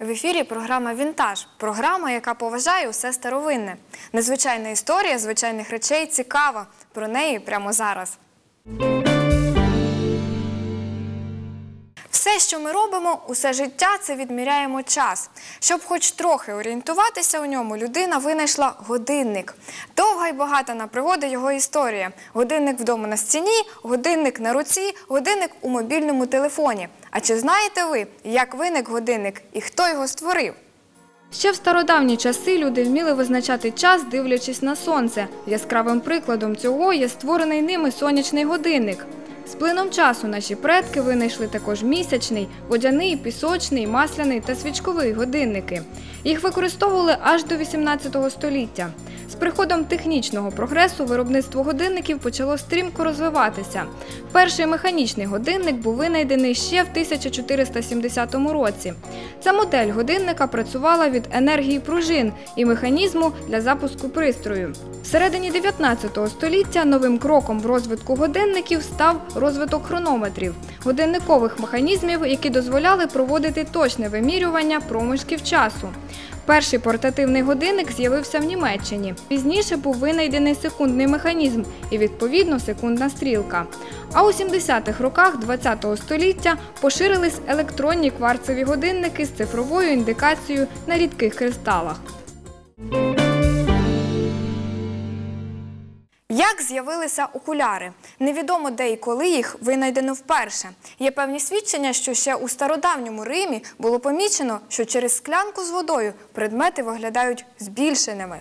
В ефірі програма Вінтаж. Програма, яка поважає усе старовинне. Незвичайна історія звичайних речей цікава. Про неї прямо зараз. Все, що ми робимо, усе життя це відміряємо час. Щоб хоч трохи орієнтуватися у ньому, людина винайшла годинник. Довга й багата на пригоди його історія. Годинник вдома на стіні, годинник на руці, годинник у мобільному телефоні. А чи знаєте ви, як виник годинник і хто його створив? Ще в стародавні часи люди вміли визначати час, дивлячись на сонце. Яскравим прикладом цього є створений ними сонячний годинник. З плином часу наші предки винайшли також місячний, водяний, пісочний, масляний та свічковий годинники. Їх використовували аж до 18 століття. З приходом технічного прогресу виробництво годинників почало стрімко розвиватися. Перший механічний годинник був винайдений ще в 1470 році. Ця модель годинника працювала від енергії пружин і механізму для запуску пристрою. Всередині 19 століття новим кроком в розвитку годинників став розвиток хронометрів, годинникових механізмів, які дозволяли проводити точне вимірювання проміжків часу. Перший портативний годинник з'явився в Німеччині. Пізніше був винайдений секундний механізм і, відповідно, секундна стрілка. А у 70-х роках ХХ століття поширились електронні кварцеві годинники з цифровою індикацією на рідких кристалах. Як з'явилися окуляри? Невідомо де і коли їх винайдено вперше. Є певні свідчення, що ще у стародавньому Римі було помічено, що через склянку з водою предмети виглядають збільшеними.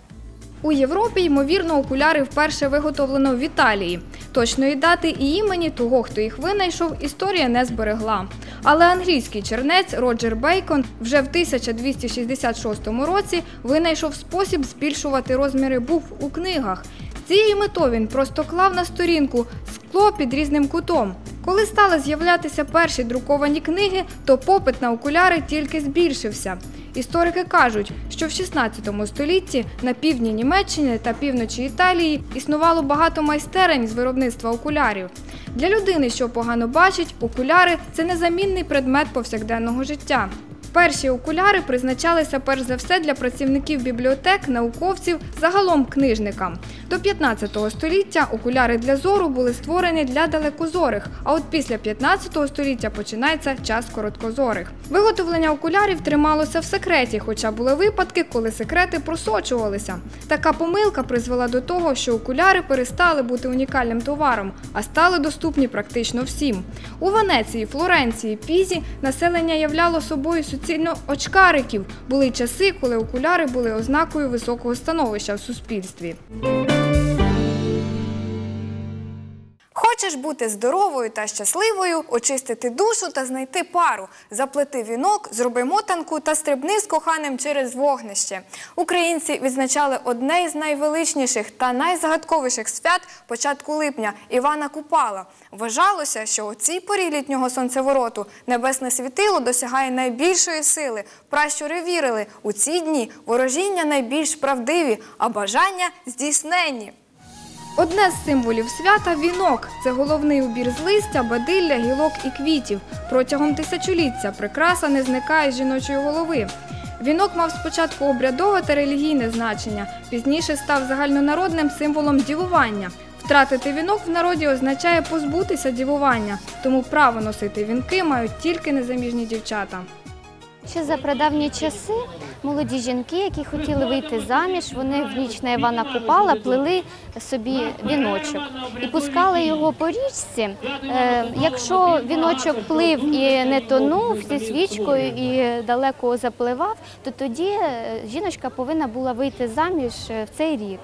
У Європі, ймовірно, окуляри вперше виготовлено в Італії. Точної дати і імені того, хто їх винайшов, історія не зберегла. Але англійський чернець Роджер Бейкон вже в 1266 році винайшов спосіб збільшувати розміри букв у книгах. Цією метою він просто клав на сторінку скло під різним кутом. Коли стали з'являтися перші друковані книги, то попит на окуляри тільки збільшився. Історики кажуть, що в 16 столітті на півдні Німеччини та півночі Італії існувало багато майстерень з виробництва окулярів. Для людини, що погано бачить, окуляри це незамінний предмет повсякденного життя. Перші окуляри призначалися перш за все для працівників бібліотек, науковців, загалом книжникам. До 15 століття окуляри для зору були створені для далекозорих, а от після 15 століття починається час короткозорих. Виготовлення окулярів трималося в секреті, хоча були випадки, коли секрети просочувалися. Така помилка призвела до того, що окуляри перестали бути унікальним товаром, а стали доступні практично всім. У Венеції, Флоренції, Пізі населення являло собою суцільно очкариків. Були часи, коли окуляри були ознакою високого становища в суспільстві. Хочеш бути здоровою та щасливою, очистити душу та знайти пару, заплети вінок, зроби мотанку та стрибни з коханим через вогнище. Українці відзначали одне із найвеличніших та найзагадковіших свят початку липня Івана Купала. Вважалося, що у цій порі літнього сонцевороту небесне світило досягає найбільшої сили. Пращури вірили, у ці дні ворожіння найбільш правдиві, а бажання здійсненні. Одне з символів свята вінок. Це головний убір з листя, бадилля, гілок і квітів. Протягом тисячоліття прикраса не зникає з жіночої голови. Вінок мав спочатку обрядове та релігійне значення, пізніше став загальнонародним символом дівування. Втратити вінок в народі означає позбутися дівування, тому право носити вінки мають тільки незаміжні дівчата. Ще за прадавні часи молоді жінки, які хотіли вийти заміж, вони в ніч на Івана Купала плели собі віночок і пускали його по річці. Е, Якщо віночок плив і не тонув зі свічкою і далеко запливав, то тоді е, жіночка повинна була вийти заміж е, в цей рік.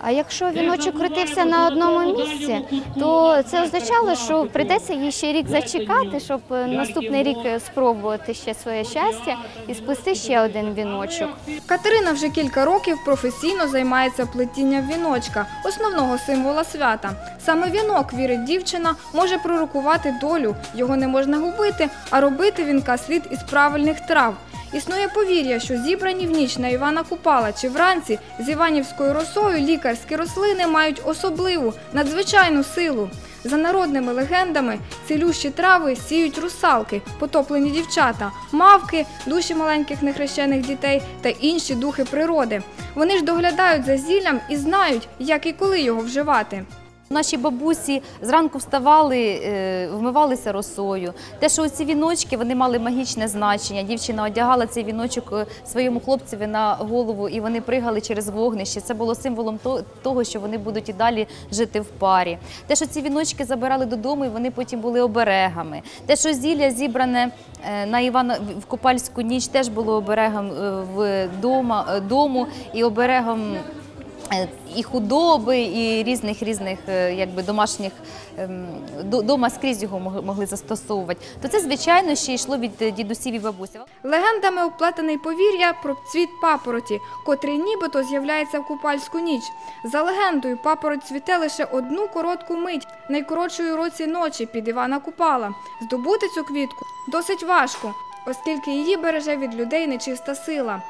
А якщо віночок крутився на одному місці, то це означало, що прийдеться їй ще рік зачекати, щоб е, наступний рік е, спробувати ще своє щастя і сплести ще один віночок. Катерина вже кілька років професійно займається плетінням віночка, основного символа свята. Саме вінок, вірить дівчина, може пророкувати долю. Його не можна губити, а робити вінка слід із правильних трав. Існує повір'я, що зібрані в ніч на Івана Купала чи вранці з іванівською росою лікарські рослини мають особливу надзвичайну силу. За народними легендами, цілющі трави сіють русалки, потоплені дівчата, мавки, душі маленьких нехрещених дітей та інші духи природи. Вони ж доглядають за зіллям і знають, як і коли його вживати. Наші бабусі зранку вставали, е, вмивалися росою. Те, що ці віночки вони мали магічне значення. Дівчина одягала цей віночок е, своєму хлопцеві на голову, і вони пригали через вогнище. Це було символом того, що вони будуть і далі жити в парі. Те, що ці віночки забирали додому, і вони потім були оберегами. Те, що зілля зібране е, на Івана в Купальську ніч, теж було оберегом в е, дому і оберегом. Е, І худоби, і різних різних е, якби домашніх ем, дома скрізь його могли застосовувати. То це звичайно ще йшло від е, дідусів і бабусів. Легендами оплетений повір'я про цвіт папороті, котрий нібито з'являється в купальську ніч. За легендою, папороть цвіте лише одну коротку мить, найкоротшої році ночі під Івана Купала. Здобути цю квітку досить важко, оскільки її береже від людей нечиста сила.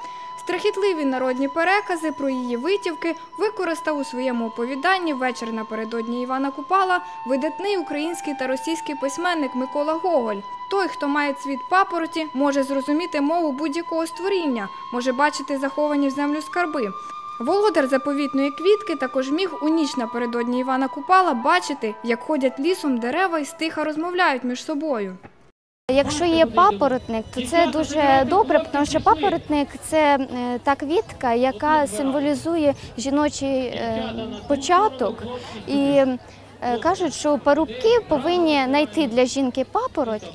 Страхітливі народні перекази про її витівки використав у своєму оповіданні вечір напередодні Івана Купала видатний український та російський письменник Микола Гоголь. Той, хто має цвіт папороті, може зрозуміти мову будь-якого створіння, може бачити заховані в землю скарби. Володар заповітної квітки також міг у ніч напередодні Івана Купала бачити, як ходять лісом дерева і стиха розмовляють між собою. Якщо є папоротник, то це дуже добре, тому що папоротник це е, та квітка, яка символізує жіночий е, початок. І е, кажуть, що парубки повинні знайти для жінки папороть.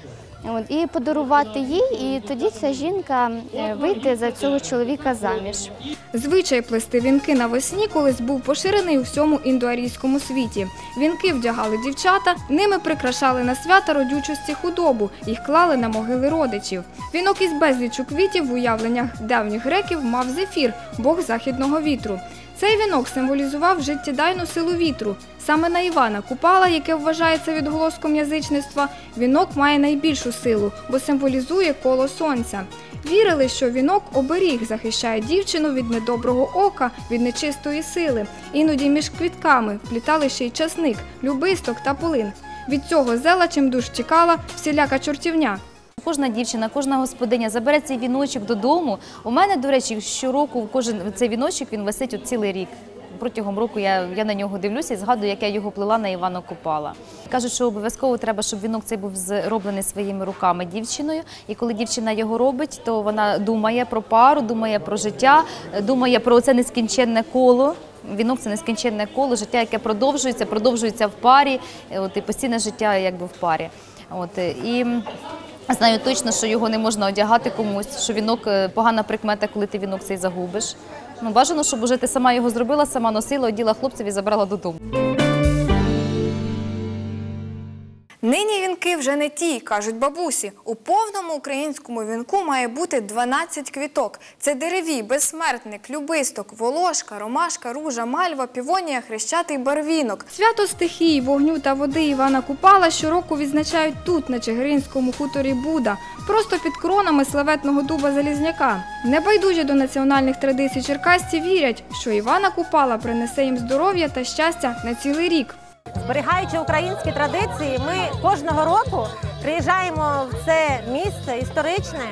І подарувати їй, і тоді ця жінка е, вийде за цього чоловіка заміж. Звичай плести вінки навесні колись був поширений у всьому індоарійському світі. Вінки вдягали дівчата, ними прикрашали на свята родючості худобу, їх клали на могили родичів. Вінок із безлічу квітів в уявленнях давніх греків мав зефір, бог західного вітру. Цей вінок символізував життєдайну силу вітру. Саме на Івана Купала, яке вважається відголоском язичництва, вінок має найбільшу силу, бо символізує коло сонця. Вірили, що вінок оберіг захищає дівчину від недоброго ока, від нечистої сили. Іноді між квітками вплітали ще й часник, любисток та полин. Від цього зела чимдуж тікала всіляка чортівня. Кожна дівчина, кожна господиня забере цей віночок додому. У мене, до речі, щороку кожен цей віночок він висить от цілий рік. Протягом року я, я на нього дивлюся і згадую, як я його плела на Івана Купала. Кажуть, що обов'язково треба, щоб вінок цей був зроблений своїми руками дівчиною. І коли дівчина його робить, то вона думає про пару, думає про життя, думає про це нескінченне коло. Вінок це нескінченне коло, життя, яке продовжується, продовжується в парі, е, от і постійне життя якби в парі. От е, і знаю точно, що його не можна одягати комусь, що вінок е, погана прикмета, коли ти вінок цей загубиш. Ну бажано, щоб уже ти сама його зробила, сама носила, оділа хлопців і забрала додому. Нині вінки вже не ті, кажуть бабусі. У повному українському вінку має бути 12 квіток. Це деревій, безсмертник, любисток, волошка, ромашка, ружа, мальва, півонія, хрещатий барвінок. Свято стихії, вогню та води Івана Купала щороку відзначають тут, на Чигиринському хуторі Буда, просто під кронами славетного дуба Залізняка. Небайдужі до національних традицій черкасці вірять, що Івана Купала принесе їм здоров'я та щастя на цілий рік. Зберігаючи українські традиції, ми кожного року приїжджаємо в це місце історичне,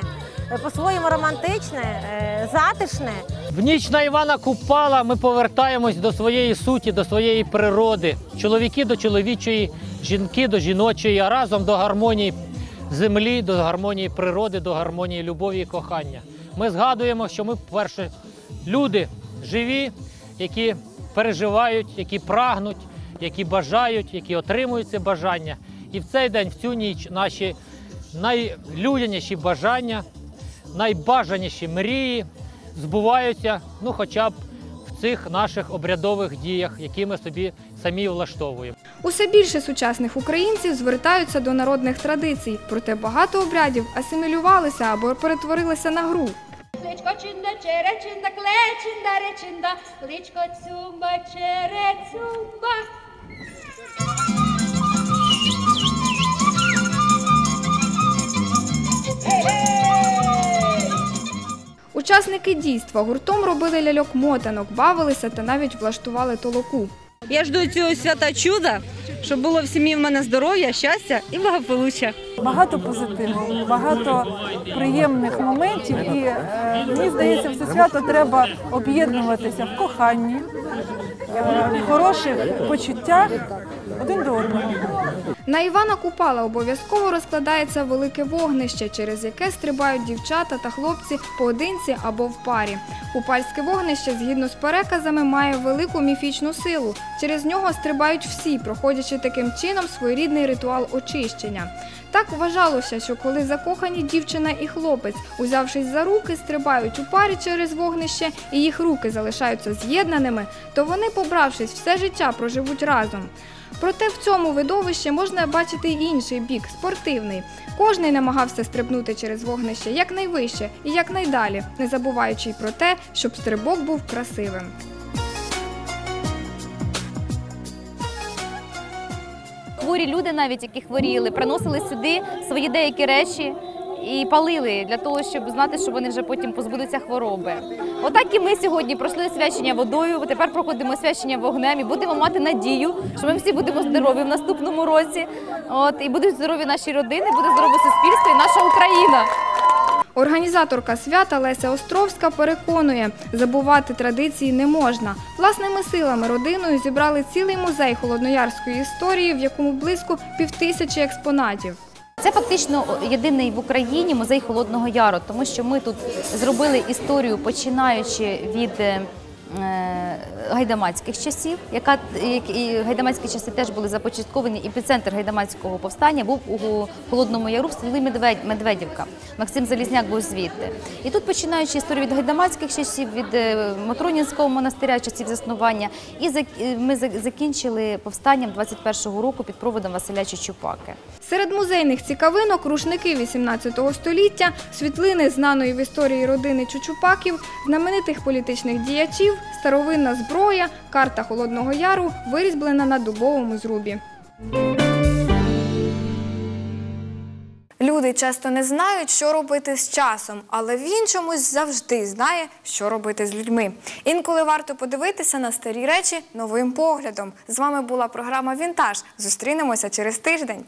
е, по-своєму романтичне, е, затишне. В ніч на Івана Купала ми повертаємось до своєї суті, до своєї природи. Чоловіки до чоловічої, жінки до жіночої, а разом до гармонії землі, до гармонії природи, до гармонії любові і кохання. Ми згадуємо, що ми, по-перше, люди живі, які переживають, які прагнуть, які бажають, які отримують це бажання. І в цей день, в цю ніч, наші найлюдяніші бажання, найбажаніші мрії збуваються, ну хоча б в цих наших обрядових діях, які ми собі самі влаштовуємо. Усе більше сучасних українців звертаються до народних традицій, проте багато обрядів асимілювалися або перетворилися на гру. Личко чинда, черечинда, клечинда, речинда, личко цюмба, черецюмба. Учасники дійства гуртом робили ляльок мотанок, бавилися та навіть влаштували толоку. Я жду цього свята чуда, щоб було в сім'ї в мене здоров'я, щастя і благополуччя. Багато позитиву, багато приємних моментів, і е, мені здається, в це свято треба об'єднуватися в коханні, е, в хороших почуттях один до одного. На Івана Купала обов'язково розкладається велике вогнище, через яке стрибають дівчата та хлопці поодинці або в парі. Купальське вогнище, згідно з переказами, має велику міфічну силу. Через нього стрибають всі, проходячи таким чином своєрідний ритуал очищення. Так вважалося, що коли закохані дівчина і хлопець, узявшись за руки, стрибають у парі через вогнище і їх руки залишаються з'єднаними, то вони, побравшись, все життя проживуть разом. Проте в цьому видовищі можна бачити й інший бік спортивний. Кожний намагався стрибнути через вогнище якнайвище і якнайдалі, не забуваючи й про те, щоб стрибок був красивим. Хворі люди, навіть які хворіли, приносили сюди свої деякі речі і палили для того, щоб знати, що вони вже потім позбудуться хвороби. Отак і ми сьогодні пройшли свячення водою. Тепер проходимо свячення вогнем і будемо мати надію, що ми всі будемо здорові в наступному році. От і будуть здорові наші родини, буде здорове суспільство і наша Україна. Організаторка свята Леся Островська переконує, забувати традиції не можна. Власними силами родиною зібрали цілий музей холодноярської історії, в якому близько півтисячі експонатів. Це фактично єдиний в Україні музей Холодного Яру, тому що ми тут зробили історію, починаючи від е, гайдамацьких часів, яка і гайдамацькі часи теж були започатковані. Епіцентр гайдамацького повстання був у Холодному Яру в селі Медведівка. Максим Залізняк був звідти. І тут починаючи історію від гайдамацьких часів, від е, Матронінського монастиря, часів заснування, і е, ми закінчили повстанням 21-го року під проводом Василя Чучупаки. Серед музейних цікавинок рушники 18 століття, світлини знаної в історії родини Чучупаків, знаменитих політичних діячів, старовинна зброя, карта Холодного Яру, вирізблена на дубовому зрубі. Люди часто не знають, що робити з часом, але він чомусь завжди знає, що робити з людьми. Інколи варто подивитися на старі речі новим поглядом. З вами була програма Вінтаж. Зустрінемося через тиждень.